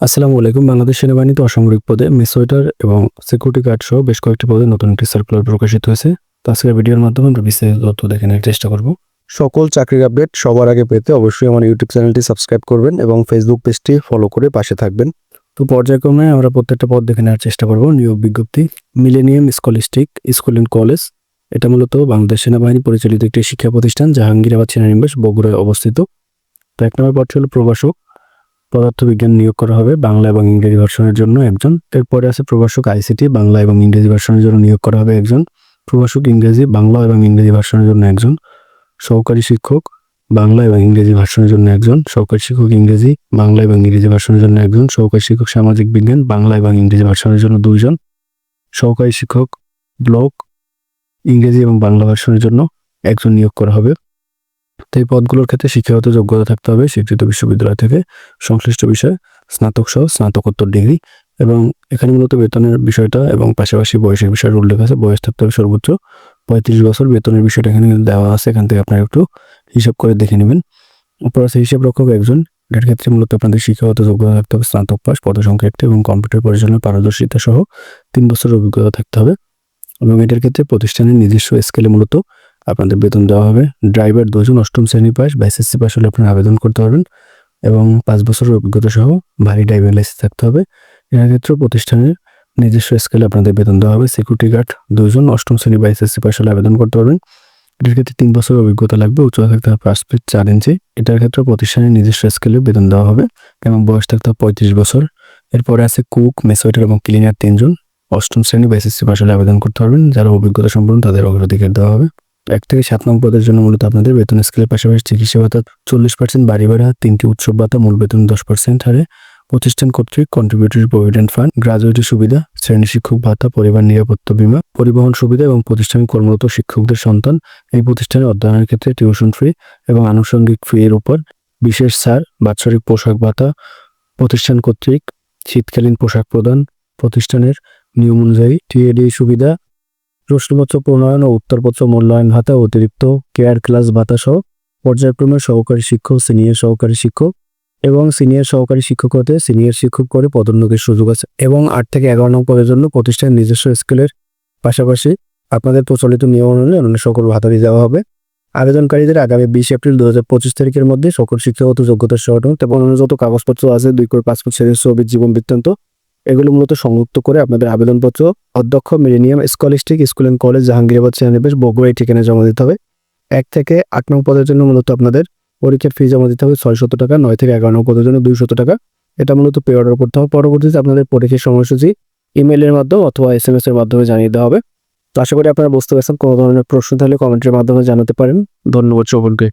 আসসালামু আলাইকুম। বাংলাদেশ সেনাবাহিনীতে অসামরিক পদে মেসোয়েটার এবং সিকিউরিটি গার্ড সহ বেশ কয়েকটি পদে নতুন একটি সার্কুলার প্রকাশিত হয়েছে। তো আজকের ভিডিওর মাধ্যমে আমরা বিস্তারিত তথ্য দেখে নেওয়ার চেষ্টা করব। সকল চাকরির আপডেট সবার আগে পেতে অবশ্যই আমার ইউটিউব চ্যানেলটি সাবস্ক্রাইব করবেন এবং ফেসবুক পেজটি ফলো করে পাশে থাকবেন। তো পর্যায়ক্রমে আমরা প্রত্যেকটা পদ দেখে নেওয়ার চেষ্টা করব। নিয়োগ বিজ্ঞপ্তি Millennium Scholastic School and College এটা মূলত বাংলাদেশ সেনাবাহিনী পরিচালিত একটি শিক্ষা প্রতিষ্ঠান জাহাঙ্গীরাবাদ সেনানিবাস বগুড়ায় অবস্থিত। তো এক নম্বর পদ ছিল প্রভাষক। পদার্থবিজ্ঞান নিয়োগ করা হবে বাংলা এবং ইংরেজি ভার্সনের জন্য একজন। এরপরে আছে প্রভাষক আইসিটি, বাংলা এবং ইংরেজি ভার্সনের জন্য নিয়োগ করা হবে একজন। প্রভাষক ইংরেজি, বাংলা এবং ইংরেজি ভার্সনের জন্য একজন। সহকারী শিক্ষক, বাংলা এবং ইংরেজি ভার্সনের জন্য একজন। সহকারী শিক্ষক ইংরেজি, বাংলা এবং ইংরেজি ভার্সনের জন্য একজন। সহকারী শিক্ষক সামাজিক বিজ্ঞান, বাংলা এবং ইংরেজি ভার্সনের জন্য দুইজন। সহকারী শিক্ষক ব্লক, ইংরেজি এবং বাংলা ভার্সনের জন্য একজন নিয়োগ করা হবে। তো এই পদগুলোর ক্ষেত্রে শিক্ষাগত যোগ্যতা থাকতে হবে স্বীকৃত বিশ্ববিদ্যালয় থেকে সংশ্লিষ্ট বিষয়ে স্নাতক সহ স্নাতকোত্তর ডিগ্রি এবং এখানে মূলত বেতনের বিষয়টা এবং পাশাপাশি বয়সের বিষয়ের উল্লেখ আছে, বয়স থাকতে হবে সর্বোচ্চ পঁয়ত্রিশ বছর। বেতনের বিষয়টা এখানে দেওয়া আছে, এখান থেকে আপনারা একটু হিসাব করে দেখে নেবেন। অপর আছে হিসাব রক্ষক একজন, এর ক্ষেত্রে মূলত আপনাদের শিক্ষাগত যোগ্যতা থাকতে হবে স্নাতক পাস পদসংখ্যা একটি এবং কম্পিউটার পরিচালনার পারদর্শিতা সহ তিন বছরের অভিজ্ঞতা থাকতে হবে। এবং এটার ক্ষেত্রে প্রতিষ্ঠানের নিজস্ব স্কেলে মূলত আপনাদের বেতন দেওয়া হবে। ড্রাইভার দুজন অষ্টম শ্রেণি পাস বা এসএসসি পাস হলে আপনারা আবেদন করতে পারবেন এবং পাঁচ বছরের অভিজ্ঞতা সহ ভারী ড্রাইভিং লাইসেন্স থাকতে হবে। এর ক্ষেত্রে প্রতিষ্ঠানের নিজস্ব স্কেলে আপনাদের বেতন দেওয়া হবে। সিকিউরিটি গার্ড দুজন অষ্টম শ্রেণি বা এসএসসি পাস হলে আবেদন করতে পারবেন। এটার ক্ষেত্রে তিন বছরের অভিজ্ঞতা লাগবে। উচ্চতা থাকতে হবে পাঁচ ফিট চার ইঞ্চি এটার ক্ষেত্রে প্রতিষ্ঠানের নিজস্ব স্কেলে বেতন দেওয়া হবে। এবং বয়স থাকতে হবে পঁয়ত্রিশ বছর। এরপরে আছে কুক মেসোয়েটার এবং ক্লিনার তিনজন। অষ্টম শ্রেণি বা এসএসসি পাস হলে আবেদন করতে পারবেন। যারা অভিজ্ঞতা সম্পন্ন তাদের অগ্রাধিকার দেওয়া হবে। এক থেকে সাত নম্বর পদের জন্য মূলত আপনাদের বেতন স্কেলের পাশাপাশি চিকিৎসা ভাতা চল্লিশ পার্সেন্ট বাড়ি ভাড়া তিনটি উৎসব ভাতা, মূল বেতন দশ পার্সেন্ট হারে। প্রতিষ্ঠান কর্তৃক কন্ট্রিবিউটরি প্রভিডেন্ট ফান্ড গ্রাজুয়েটি সুবিধা, শ্রেণি শিক্ষক ভাতা, পরিবার নিরাপত্তা বীমা, পরিবহন সুবিধা এবং প্রতিষ্ঠানে কর্মরত শিক্ষকদের সন্তান। এই প্রতিষ্ঠানে অধ্যয়নের ক্ষেত্রে টিউশন ফি এবং আনুষঙ্গিক ফি এর উপর বিশেষ ছাড়, বাৎসরিক পোশাক ভাতা, প্রতিষ্ঠান কর্তৃক শীতকালীন পোশাক প্রদান, প্রতিষ্ঠানের নিয়ম অনুযায়ী টিএডি সুবিধা প্রশ্নপত্র প্রণয়ন ও উত্তরপত্র মূল্যায়ন ভাতা অতিরিক্ত কেয়ার ক্লাস ভাতা সহ পর্যায়ক্রমে সহকারী শিক্ষক, সিনিয়র সহকারী শিক্ষক এবং সিনিয়র সহকারী শিক্ষক হতে সিনিয়র শিক্ষক করে পদোন্নতির সুযোগ আছে এবং আট থেকে এগারো নং পদের জন্য প্রতিষ্ঠানের নিজস্ব স্কেলের পাশাপাশি আপনাদের প্রচলিত নিয়ম অনুযায়ী অন্য সকল ভাতাদি দেওয়া হবে। আবেদনকারীদের আগামী বিশ এপ্রিল দু হাজার পঁচিশ তারিখের মধ্যে সকল শিক্ষাগত যোগ্যতার সহ এবং অন্য যত কাগজপত্র আছে, দুই করে পাসপোর্ট সাইজের ছবি জীবন বৃত্তান্ত এগুলো মূলত সংযুক্ত করে আপনাদের আবেদনপত্র, অধ্যক্ষ, Millennium Scholastic School and College, Jahangirabad সেনানিবাস বগুড়াই ঠিকানায় জমা দিতে হবে। এক থেকে আট নং পদের জন্য মূলত আপনাদের পরীক্ষার ফি জমা দিতে হবে ছয়শত টাকা, নয় থেকে এগারো নং পদের জন্য দুইশত টাকা। এটা মূলত পে অর্ডার করতে হবে। পরবর্তীতে আপনাদের পরীক্ষার সময়সূচি ইমেলের মাধ্যমে অথবা এস এম এর মাধ্যমে জানিয়ে দেওয়া হবে। তো আশা করি আপনারা বুঝতে পারছেন। কোনো ধরনের প্রশ্ন থাকলে কমেন্টের মাধ্যমে জানাতে পারেন। ধন্যবাদ সকলকে।